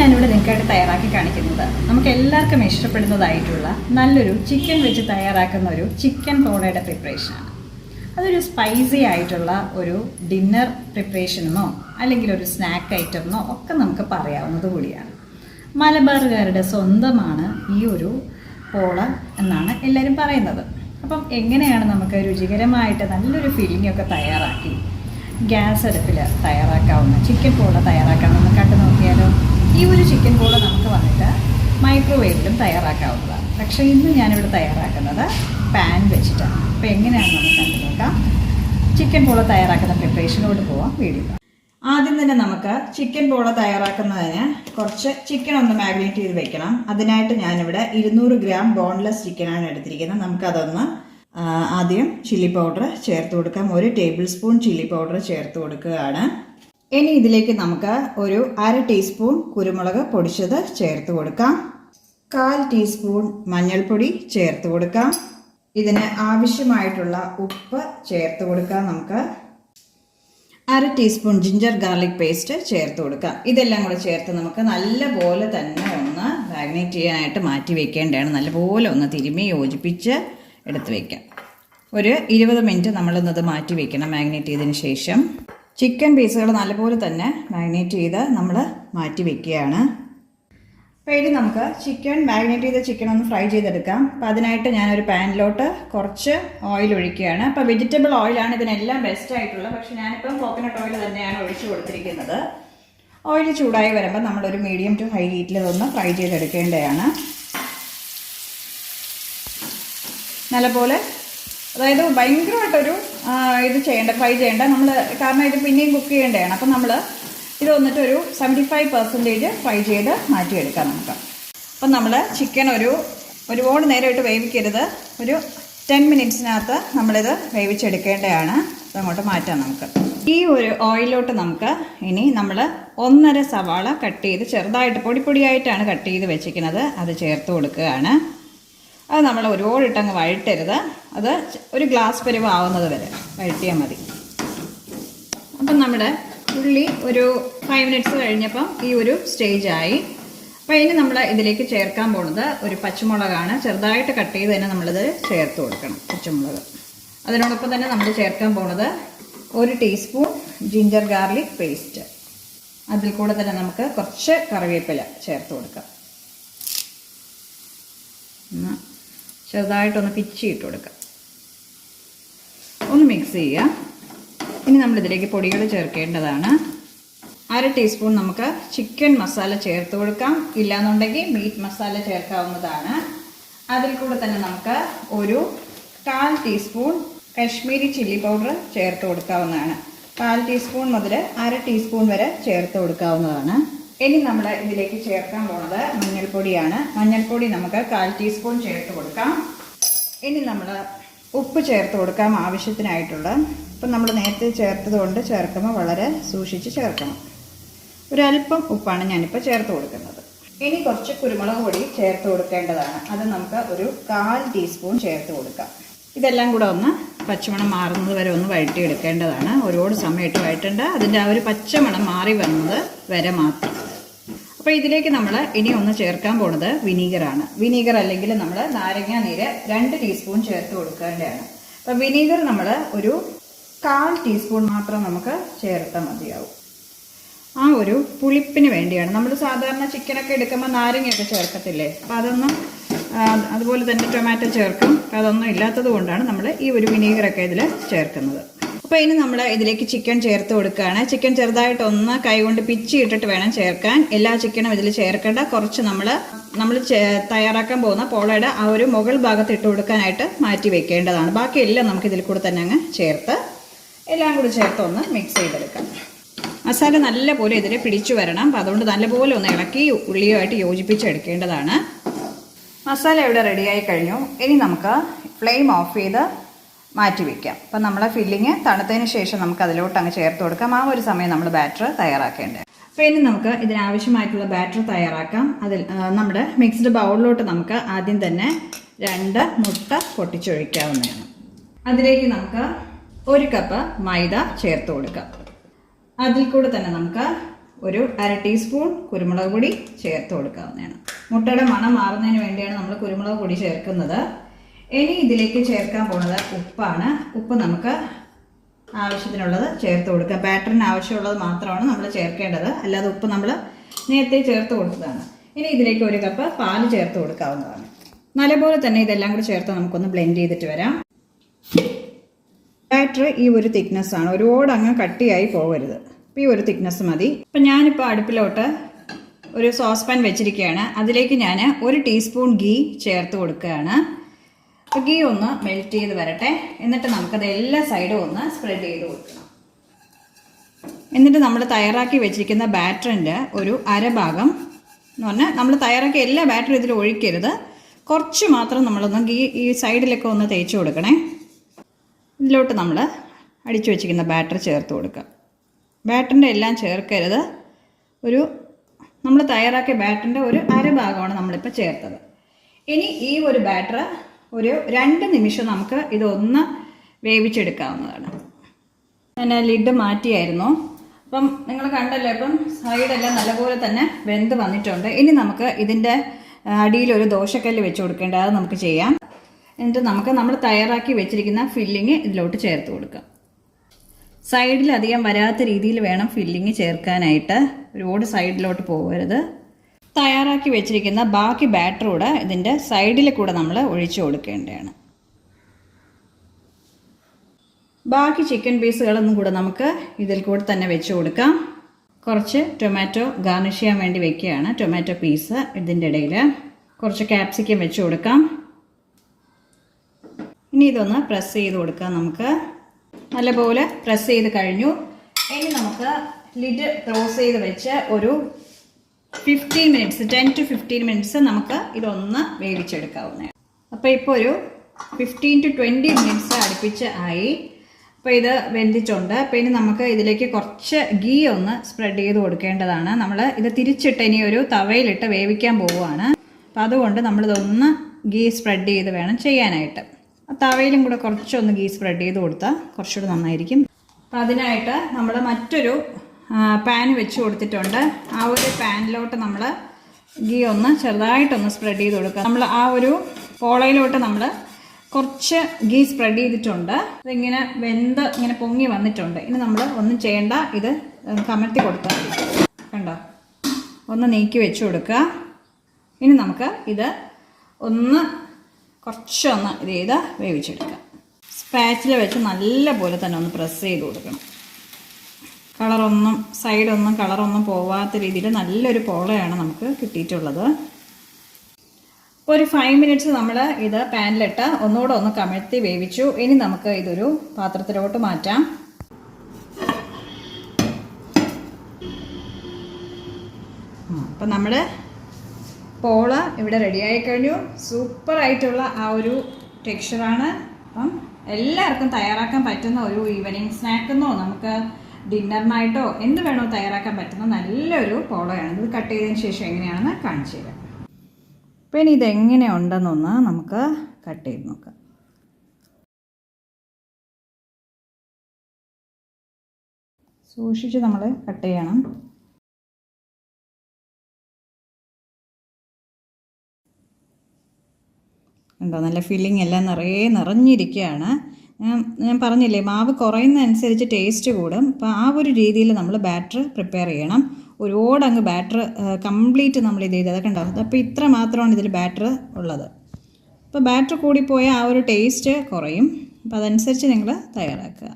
ഞാനിവിടെ നിങ്ങൾക്കായിട്ട് തയ്യാറാക്കി കാണിക്കുന്നത്. നമുക്ക് എല്ലാവർക്കും ഇഷ്ടപ്പെടുന്നതായിട്ടുള്ള നല്ലൊരു ചിക്കൻ വെച്ച് തയ്യാറാക്കുന്ന ഒരു ചിക്കൻ പോളയുടെ പ്രിപ്പറേഷനാണ് അതൊരു സ്പൈസി ആയിട്ടുള്ള ഒരു ഡിന്നർ പ്രിപ്പറേഷനെന്നോ അല്ലെങ്കിൽ ഒരു സ്നാക്ക് ഐറ്റമെന്നോ ഒക്കെ നമുക്ക് പറയാവുന്നത് കൂടിയാണ്. മലബാറുകാരുടെ സ്വന്തമാണ് ഈ ഒരു പോള എന്നാണ് എല്ലാവരും പറയുന്നത്. അപ്പം എങ്ങനെയാണ് നമുക്ക് രുചികരമായിട്ട് നല്ലൊരു ഫീലിംഗ് ഒക്കെ തയ്യാറാക്കി ഗ്യാസ് അടുപ്പിൽ തയ്യാറാക്കാവുന്ന ചിക്കൻ പോള തയ്യാറാക്കാവുന്ന കണ്ടു നോക്കിയാലോ? ഈ ഒരു ചിക്കൻ പോള നമുക്ക് വന്നിട്ട് മൈക്രോവേവിലും തയ്യാറാക്കാവുന്നതാണ്. പക്ഷേ ഇന്ന് ഞാനിവിടെ തയ്യാറാക്കുന്നത് പാൻ വെച്ചിട്ടാണ്. അപ്പോൾ എങ്ങനെയാണ് നമുക്ക് കണ്ടു നോക്കാം. ചിക്കൻ പോള തയ്യാറാക്കുന്ന പ്രിപ്പറേഷനോട് പോവാം. വീഡിയോ ആദ്യം തന്നെ നമുക്ക് ചിക്കൻ പോള തയ്യാറാക്കുന്നതിന് കുറച്ച് ചിക്കൻ ഒന്ന് മാഗ്നേറ്റ് ചെയ്ത് വെക്കണം. അതിനായിട്ട് ഞാനിവിടെ ഇരുന്നൂറ് ഗ്രാം ബോൺലെസ് ചിക്കനാണ് എടുത്തിരിക്കുന്നത്. നമുക്കതൊന്ന് ആദ്യം ചില്ലി പൗഡർ ചേർത്ത് കൊടുക്കാം. ഒരു ടേബിൾ സ്പൂൺ ചില്ലി പൗഡർ ചേർത്ത് കൊടുക്കുകയാണ്. ഇനി ഇതിലേക്ക് നമുക്ക് ഒരു അര ടീസ്പൂൺ കുരുമുളക് പൊടിച്ചത് ചേർത്ത് കൊടുക്കാം. കാൽ ടീസ്പൂൺ മഞ്ഞൾപ്പൊടി ചേർത്ത് കൊടുക്കാം. ഇതിന് ആവശ്യമായിട്ടുള്ള ഉപ്പ് ചേർത്ത് കൊടുക്കാം നമുക്ക്. അര ടീസ്പൂൺ ജിഞ്ചർ ഗാർലിക് പേസ്റ്റ് ചേർത്ത് കൊടുക്കാം. ഇതെല്ലാം കൂടെ ചേർത്ത് നമുക്ക് നല്ലപോലെ തന്നെ ഒന്ന് മാഗ്നേറ്റ് ചെയ്യാനായിട്ട് മാറ്റി വെക്കേണ്ടതാണ്. നല്ലപോലെ ഒന്ന് തിരുമ്മി യോജിപ്പിച്ച് എടുത്ത് വയ്ക്കാം ഒരു ഇരുപത് മിനിറ്റ് നമ്മളൊന്നത് മാറ്റി വയ്ക്കണം മാഗ്നേറ്റ് ചെയ്തതിന് ശേഷം. ചിക്കൻ പീസുകൾ നല്ലപോലെ തന്നെ മാഗ്നേറ്റ് ചെയ്ത് നമ്മൾ മാറ്റി വെക്കുകയാണ്. അപ്പോൾ ഇനി നമുക്ക് ചിക്കൻ മാഗ്നേറ്റ് ചെയ്ത ചിക്കൻ ഒന്ന് ഫ്രൈ ചെയ്തെടുക്കാം. അപ്പോൾ അതിനായിട്ട് ഞാനൊരു പാനിലോട്ട് കുറച്ച് ഓയിൽ ഒഴിക്കുകയാണ്. അപ്പോൾ വെജിറ്റബിൾ ഓയിലാണ് ഇതിനെല്ലാം ബെസ്റ്റ് ആയിട്ടുള്ളത് പക്ഷേ ഞാനിപ്പം കോക്കനട്ട് ഓയിൽ തന്നെയാണ് ഒഴിച്ചു കൊടുത്തിരിക്കുന്നത്. ഓയിൽ ചൂടായി വരുമ്പോൾ നമ്മളൊരു മീഡിയം ടു ഹൈ ഹീറ്റിൽ ഇതൊന്ന് ഫ്രൈ ചെയ്തെടുക്കേണ്ടതാണ്. നല്ലപോലെ അതായത് ഭയങ്കരമായിട്ടൊരു ഇത് ചെയ്യേണ്ട ഫ്രൈ ചെയ്യേണ്ട. നമ്മൾ കാരണം ഇത് പിന്നെയും കുക്ക് ചെയ്യേണ്ടതാണ്. അപ്പം നമ്മൾ ഇത് വന്നിട്ട് ഒരു സെവന്റി ഫൈവ് പെർസെന്റേജ് ഫ്രൈ ചെയ്ത് മാറ്റിയെടുക്കാം നമുക്ക്. അപ്പം നമ്മൾ ചിക്കൻ ഒരു ഒരുപാട് നേരമായിട്ട് വേവിക്കരുത്. ഒരു ടെൻ മിനിറ്റ്സിനകത്ത് നമ്മളിത് വേവിച്ചെടുക്കേണ്ടതാണ്. അതങ്ങോട്ട് മാറ്റാം നമുക്ക്. ഈ ഒരു ഓയിലോട്ട് നമുക്ക് ഇനി നമ്മൾ ഒന്നര സവാള കട്ട് ചെയ്ത് ചെറുതായിട്ട് പൊടി പൊടിയായിട്ടാണ് കട്ട് ചെയ്ത് വെച്ചിരിക്കുന്നത്. അത് ചേർത്ത് കൊടുക്കുകയാണ്. അത് നമ്മൾ ഒരുപാട് ഇട്ടങ്ങ് വഴറ്റരുത്. അത് ഒരു ഗ്ലാസ് പരിവ് ആവുന്നത് വരെ വഴറ്റിയാൽ മതി. അപ്പം നമ്മുടെ ഉള്ളി ഒരു ഫൈവ് മിനിറ്റ്സ് കഴിഞ്ഞപ്പം ഈ ഒരു സ്റ്റേജായി അപ്പോൾ ഇനി നമ്മൾ ഇതിലേക്ക് ചേർക്കാൻ പോകുന്നത് ഒരു പച്ചമുളകാണ്. ചെറുതായിട്ട് കട്ട് ചെയ്ത് തന്നെ നമ്മളിത് ചേർത്ത് കൊടുക്കണം പച്ചമുളക്. അതിനോടൊപ്പം തന്നെ നമ്മൾ ചേർക്കാൻ പോകുന്നത് ഒരു ടീസ്പൂൺ ജിഞ്ചർ ഗാർലിക് പേസ്റ്റ് അതിൽ കൂടെ തന്നെ നമുക്ക് കുറച്ച് കറിവേപ്പില ചേർത്ത് കൊടുക്കാം. ചെറുതായിട്ടൊന്ന് പിച്ചി ഇട്ട് കൊടുക്കാം. ഒന്ന് മിക്സ് ചെയ്യുക ഇനി നമ്മളിതിലേക്ക് പൊടികൾ ചേർക്കേണ്ടതാണ്. അര ടീസ്പൂൺ നമുക്ക് ചിക്കൻ മസാല ചേർത്ത് കൊടുക്കാം. ഇല്ലാന്നുണ്ടെങ്കിൽ മീറ്റ് മസാല ചേർക്കാവുന്നതാണ്. അതിൽ കൂടെ തന്നെ നമുക്ക് ഒരു കാൽ ടീസ്പൂൺ കശ്മീരി ചില്ലി പൗഡർ ചേർത്ത് കൊടുക്കാവുന്നതാണ്. കാൽ ടീസ്പൂൺ മുതൽ അര ടീസ്പൂൺ വരെ ചേർത്ത് കൊടുക്കാവുന്നതാണ്. ഇനി നമ്മൾ ഇതിലേക്ക് ചേർക്കാൻ പോകുന്നത് മഞ്ഞൾപ്പൊടിയാണ്. മഞ്ഞൾപ്പൊടി നമുക്ക് കാൽ ടീസ്പൂൺ ചേർത്ത് കൊടുക്കാം. ഇനി നമ്മൾ ഉപ്പ് ചേർത്ത് കൊടുക്കാം ആവശ്യത്തിനായിട്ടുള്ള. ഇപ്പം നമ്മൾ നേരത്തെ ചേർത്തത് കൊണ്ട് ചേർക്കുമ്പോൾ വളരെ സൂക്ഷിച്ച് ചേർക്കണം. ഒരല്പം ഉപ്പാണ് ഞാനിപ്പോൾ ചേർത്ത് കൊടുക്കുന്നത്. ഇനി കുറച്ച് കുരുമുളക് പൊടി ചേർത്ത് കൊടുക്കേണ്ടതാണ്. അത് നമുക്ക് ഒരു കാൽ ടീസ്പൂൺ ചേർത്ത് കൊടുക്കാം. ഇതെല്ലാം കൂടെ ഒന്ന് പച്ചമണം മാറുന്നത് വരെ ഒന്ന് വഴറ്റിയെടുക്കേണ്ടതാണ്. ഒരുപാട് സമയമായിട്ട് വഴറ്റേണ്ട. അതിന്റെ ആ ഒരു പച്ചമണം മാറി വന്നത് വരെ മാത്രം. അപ്പോൾ ഇതിലേക്ക് നമ്മൾ ഇനി ഒന്ന് ചേർക്കാൻ പോണത് വിനീഗറാണ്. വിനീഗർ അല്ലെങ്കിൽ നമ്മൾ നാരങ്ങ നീര് രണ്ട് ടീസ്പൂൺ ചേർത്ത് കൊടുക്കേണ്ടതാണ്. അപ്പോൾ വിനീഗർ നമ്മൾ ഒരു കാൽ ടീസ്പൂൺ മാത്രം നമുക്ക് ചേർത്താൽ മതിയാവും. ആ ഒരു പുളിപ്പിന് വേണ്ടിയാണ്. നമ്മൾ സാധാരണ ചിക്കനൊക്കെ എടുക്കുമ്പോൾ നാരങ്ങയൊക്കെ ചേർക്കത്തില്ലേ? അപ്പോൾ അതൊന്നും അതുപോലെ തന്നെ ടൊമാറ്റോ ചേർക്കും. അതൊന്നും ഇല്ലാത്തത് കൊണ്ടാണ് നമ്മൾ ഈ ഒരു വിനീഗറൊക്കെ ഇതിൽ ചേർക്കുന്നത്. അപ്പോൾ ഇനി നമ്മൾ ഇതിലേക്ക് ചിക്കൻ ചേർത്ത് കൊടുക്കുകയാണ്. ചിക്കൻ ചെറുതായിട്ട് ഒന്ന് കൈകൊണ്ട് പിച്ചി ഇട്ടിട്ട് വേണം ചേർക്കാൻ. എല്ലാ ചിക്കനും ഇതിൽ ചേർക്കേണ്ട. കുറച്ച് നമ്മൾ നമ്മൾ തയ്യാറാക്കാൻ പോകുന്ന പോളയുടെ ആ ഒരു മുകൾ ഭാഗത്ത് ഇട്ട് കൊടുക്കാനായിട്ട് മാറ്റി വെക്കേണ്ടതാണ്. ബാക്കി എല്ലാം നമുക്ക് ഇതിൽ കൂടെ തന്നെ അങ്ങ് ചേർത്ത് എല്ലാം കൂടി ചേർത്ത് ഒന്ന് മിക്സ് ചെയ്തെടുക്കാം. മസാല നല്ലപോലെ ഇതിൽ പിടിച്ചു വരണം. അപ്പം അതുകൊണ്ട് നല്ലപോലെ ഒന്ന് ഇളക്കി ഉള്ളിയുമായിട്ട് യോജിപ്പിച്ചെടുക്കേണ്ടതാണ് മസാല ഇവിടെ റെഡിയായി കഴിഞ്ഞു. ഇനി നമുക്ക് ഫ്ലെയിം ഓഫ് ചെയ്ത് മാറ്റി വയ്ക്കാം അപ്പം നമ്മളെ ഫില്ലിങ് തണുത്തതിന് ശേഷം നമുക്ക് അതിലോട്ട് അങ്ങ് ചേർത്ത് കൊടുക്കാം. ആ ഒരു സമയം നമ്മൾ ബാറ്റർ തയ്യാറാക്കേണ്ടത് അപ്പോൾ ഇനി നമുക്ക് ഇതിനാവശ്യമായിട്ടുള്ള ബാറ്റർ തയ്യാറാക്കാം. അതിൽ നമ്മുടെ മിക്സ്ഡ് ബൗളിലോട്ട് നമുക്ക് ആദ്യം തന്നെ രണ്ട് മുട്ട പൊട്ടിച്ചൊഴിക്കാവുന്നതാണ്. അതിലേക്ക് നമുക്ക് ഒരു കപ്പ് മൈദ ചേർത്ത് കൊടുക്കാം. അതിൽ കൂടെ തന്നെ നമുക്ക് ഒരു അര ടീസ്പൂൺ കുരുമുളക് പൊടി ചേർത്ത് കൊടുക്കാവുന്നതാണ്. മുട്ടയുടെ മണം മാറുന്നതിന് വേണ്ടിയാണ് നമ്മൾ കുരുമുളക് പൊടി ചേർക്കുന്നത്. ഇനി ഇതിലേക്ക് ചേർക്കാൻ പോകുന്നത് ഉപ്പാണ്. ഉപ്പ് നമുക്ക് ആവശ്യത്തിനുള്ളത് ചേർത്ത് കൊടുക്കുക ബാറ്ററിന് ആവശ്യമുള്ളത് മാത്രമാണ് നമ്മൾ ചേർക്കേണ്ടത്. അല്ലാതെ ഉപ്പ് നമ്മൾ നേരത്തെ ചേർത്ത് കൊടുത്തതാണ്. ഇനി ഇതിലേക്ക് ഒരു കപ്പ് പാൽ ചേർത്ത് കൊടുക്കാവുന്നതാണ്. നല്ലപോലെ തന്നെ ഇതെല്ലാം കൂടി ചേർത്ത് നമുക്കൊന്ന് ബ്ലെൻഡ് ചെയ്തിട്ട് വരാം. ബാറ്റർ ഈ ഒരു തിക്നെസ് ആണ്. ഒരുപാട് അങ്ങ് കട്ടിയായി പോകരുത്. അപ്പോൾ ഈ ഒരു തിക്നെസ് മതി. ഇപ്പം ഞാനിപ്പോൾ അടുപ്പിലോട്ട് ഒരു സോസ് പാൻ വെച്ചിരിക്കുകയാണ്. അതിലേക്ക് ഞാൻ ഒരു ടീസ്പൂൺ ഗീ ചേർത്ത് കൊടുക്കുകയാണ്. ഗീ ഒന്ന് മെൽറ്റ് ചെയ്ത് വരട്ടെ. എന്നിട്ട് നമുക്കത് എല്ലാ സൈഡും ഒന്ന് സ്പ്രെഡ് ചെയ്ത് കൊടുക്കണം. എന്നിട്ട് നമ്മൾ തയ്യാറാക്കി വെച്ചിരിക്കുന്ന ബാറ്ററിന്റെ ഒരു അരഭാഗം എന്ന് പറഞ്ഞാൽ നമ്മൾ തയ്യാറാക്കിയ എല്ലാ ബാറ്ററും ഇതിൽ ഒഴിക്കരുത്. കുറച്ച് മാത്രം നമ്മളൊന്ന് ഗീ ഈ സൈഡിലൊക്കെ ഒന്ന് തേച്ച് കൊടുക്കണേ. ഇതിലോട്ട് നമ്മൾ അടിച്ചു വെച്ചിരിക്കുന്ന ബാറ്റർ ചേർത്ത് കൊടുക്കുക ബാറ്ററിന്റെ എല്ലാം ചേർക്കരുത്. ഒരു നമ്മൾ തയ്യാറാക്കിയ ബാറ്ററിന്റെ ഒരു അരഭാഗമാണ് നമ്മളിപ്പോൾ ചേർത്തത്. ഇനി ഈ ഒരു ബാറ്റർ ഒരു രണ്ട് നിമിഷം നമുക്ക് ഇതൊന്ന് വേവിച്ചെടുക്കാവുന്നതാണ്. ഞാൻ ലിഡ് മാറ്റിയായിരുന്നു. അപ്പം നിങ്ങൾ കണ്ടല്ലോ ഇപ്പം സൈഡെല്ലാം നല്ലപോലെ തന്നെ വെന്ത് വന്നിട്ടുണ്ട്. ഇനി നമുക്ക് ഇതിന്റെ അടിയിൽ ഒരു ദോശക്കല്ല് വെച്ച് കൊടുക്കേണ്ടത് നമുക്ക് ചെയ്യാം. എന്നിട്ട് നമുക്ക് നമ്മൾ തയ്യാറാക്കി വെച്ചിരിക്കുന്ന ഫില്ലിങ് ഇതിലോട്ട് ചേർത്ത് കൊടുക്കാം. സൈഡിലധികം വരാത്ത രീതിയിൽ വേണം ഫില്ലിങ് ചേർക്കാനായിട്ട്. ഒരുപാട് സൈഡിലോട്ട് പോകരുത്. തയ്യാറാക്കി വെച്ചിരിക്കുന്ന ബാക്കി ബാറ്റർ കൂടെ ഇതിന്റെ സൈഡിൽ കൂടെ നമ്മൾ ഒഴിച്ചു കൊടുക്കേണ്ടതാണ്. ബാക്കി ചിക്കൻ പീസുകളൊന്നും കൂടെ നമുക്ക് ഇതിൽ കൂടെ തന്നെ വെച്ച് കൊടുക്കാം. കുറച്ച് ടൊമാറ്റോ ഗാർണിഷ് ചെയ്യാൻ വേണ്ടി വെക്കുകയാണ് ടൊമാറ്റോ പീസ് ഇതിന്റെ ഇടയിൽ കുറച്ച് ക്യാപ്സിക്കം വെച്ച് കൊടുക്കാം. ഇനി ഇതൊന്ന് പ്രസ് ചെയ്ത് കൊടുക്കാം നമുക്ക്. നല്ലപോലെ പ്രസ് ചെയ്ത് കഴിഞ്ഞു. ഇനി നമുക്ക് ലിഡ് ക്ലോസ് ചെയ്ത് വെച്ച് ഒരു fifteen minutes ten to fifteen minutes നമുക്ക് ഇതൊന്ന് വേവിച്ചെടുക്കാവുന്നതാണ് അപ്പോൾ ഇപ്പോൾ ഒരു ഫിഫ്റ്റീൻ ടു ട്വന്റി മിനിറ്റ്സ് അടുപ്പിച്ച് ആയി. അപ്പോൾ ഇത് വെന്തിട്ടുണ്ട്. അപ്പോൾ ഇനി നമുക്ക് ഇതിലേക്ക് കുറച്ച് ഗീ ഒന്ന് സ്പ്രെഡ് ചെയ്ത് കൊടുക്കേണ്ടതാണ്. നമ്മൾ ഇത് തിരിച്ചിട്ട് ഇനി ഒരു തവയിലിട്ട് വേവിക്കാൻ പോവുകയാണ്. അപ്പോൾ അതുകൊണ്ട് നമ്മളിതൊന്ന് ഗീ സ്പ്രെഡ് ചെയ്ത് വേണം ചെയ്യാനായിട്ട്. തവയിലും കൂടെ കുറച്ചൊന്ന് ഗീ സ്പ്രെഡ് ചെയ്ത് കൊടുത്താൽ കുറച്ചുകൂടി നന്നായിരിക്കും. അപ്പോൾ അതിനായിട്ട് നമ്മൾ മറ്റൊരു പാൻ വെച്ച് കൊടുത്തിട്ടുണ്ട്. ആ ഒരു പാനിലോട്ട് നമ്മൾ ഗീ ഒന്ന് ചെറുതായിട്ടൊന്ന് സ്പ്രെഡ് ചെയ്ത് കൊടുക്കുക. നമ്മൾ ആ ഒരു പോളയിലോട്ട് നമ്മൾ കുറച്ച് ഗീ സ്പ്രെഡ് ചെയ്തിട്ടുണ്ട്. അതിങ്ങനെ വെന്ത് ഇങ്ങനെ പൊങ്ങി വന്നിട്ടുണ്ട്. ഇനി നമ്മൾ ഒന്നും ചെയ്യേണ്ട ഇത് കമഴ്ത്തി കൊടുത്താൽ കണ്ടോ? ഒന്ന് നീക്കി വെച്ച് കൊടുക്കുക. ഇനി നമുക്ക് ഇത് ഒന്ന് കുറച്ചൊന്ന് ഇത് ചെയ്ത് വേവിച്ചെടുക്കാം സ്പാച്ചിൽ വെച്ച് നല്ല പോലെ തന്നെ ഒന്ന് പ്രസ് ചെയ്ത് കൊടുക്കണം. കളറൊന്നും സൈഡൊന്നും കളറൊന്നും പോവാത്ത രീതിയിൽ നല്ലൊരു പോളയാണ് നമുക്ക് കിട്ടിയിട്ടുള്ളത്. ഒരു ഫൈവ് മിനിറ്റ്സ് നമ്മൾ ഇത് പാനിലിട്ട് ഒന്നുകൂടെ ഒന്ന് കമഴ്ത്തി വേവിച്ചു. ഇനി നമുക്ക് ഇതൊരു പാത്രത്തിലോട്ട് മാറ്റാം. അപ്പം നമ്മൾ പോള ഇവിടെ റെഡിയായി കഴിഞ്ഞു. സൂപ്പറായിട്ടുള്ള ആ ഒരു ടെക്സ്ചറാണ് അപ്പം എല്ലാവർക്കും തയ്യാറാക്കാൻ പറ്റുന്ന ഒരു ഈവനിങ് സ്നാക്കെന്നോ നമുക്ക് ഡിന്നറിനായിട്ടോ എന്ത് വേണോ തയ്യാറാക്കാൻ പറ്റുന്ന നല്ലൊരു പോളോയാണ്. ഇത് കട്ട് ചെയ്തതിന് ശേഷം എങ്ങനെയാണെന്ന് കാണിച്ചു തരാം. അപ്പം ഇനി ഇതെങ്ങനെ ഉണ്ടെന്നൊന്ന് നമുക്ക് കട്ട് ചെയ്ത് നോക്കാം. സൂക്ഷിച്ച് നമ്മൾ കട്ട് ചെയ്യണം. ഉണ്ടോ? നല്ല ഫില്ലിംഗ് എല്ലാം നിറയെ നിറഞ്ഞിരിക്കുകയാണ്. ഞാൻ പറഞ്ഞില്ലേ മാവ് കുറയുന്നതനുസരിച്ച് ടേസ്റ്റ് കൂടും. അപ്പോൾ ആ ഒരു രീതിയിൽ നമ്മൾ ബാറ്റർ പ്രിപ്പയർ ചെയ്യണം. ഒരുപാട് അങ്ങ് ബാറ്റർ കംപ്ലീറ്റ് നമ്മൾ ഇത് ചെയ്തത് കണ്ടോ അപ്പോൾ ഇത്ര മാത്രമാണ് ഇതിൽ ബാറ്റർ ഉള്ളത്. അപ്പോൾ ബാറ്റർ കൂടിപ്പോയാൽ ആ ഒരു ടേസ്റ്റ് കുറയും. അപ്പോൾ അതനുസരിച്ച് നിങ്ങൾ തയ്യാറാക്കുക.